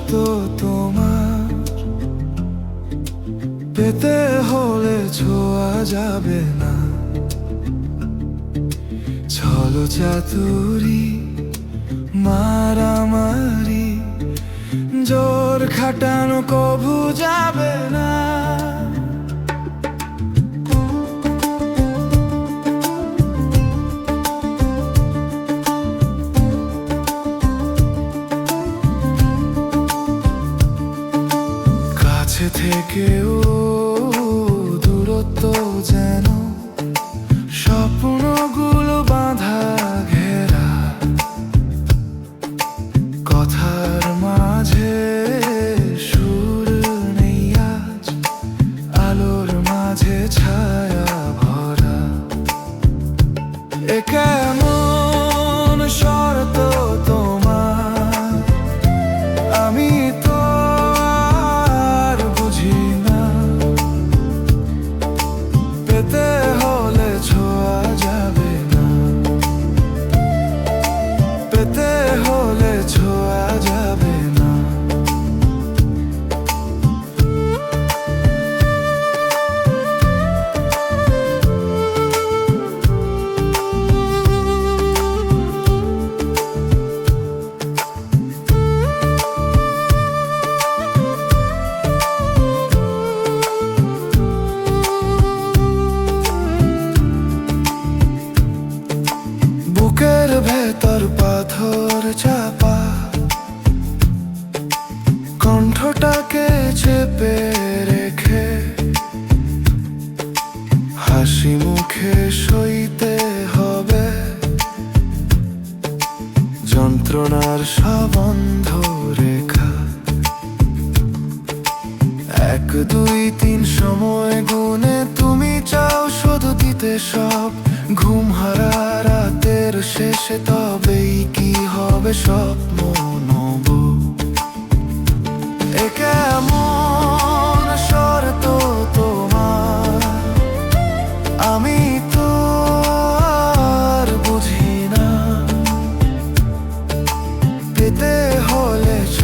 শর্ত তোমার। পেতে হলে ছোয়া যাবে না। ছলো চাতুরি মারামারি জোর খাটানো কভু যাবে থেকেও দূরত্ব যেন স্বপ্নগুলো বাঁধা ঘেরা। কথার মাঝে সুর নেই আজ, আলোর মাঝে ছায়া ভরা। এ পেতে ভেতর পাথর চাপা। কণ্ঠটাকে চেপে রেখে হাসি মুখে সইতে হবে। যন্ত্রণার সবন্ধ রেখা। এক, দুই, তিন সময় গুনে তুমি চাও শুধু দিতে সব। ঘুম হারা রাতের শেষে কি হবে স্বপ্ন নব। এ কেমন শর্ত তোমার? আমি তো আর বুঝি না। পেতে হলে ছ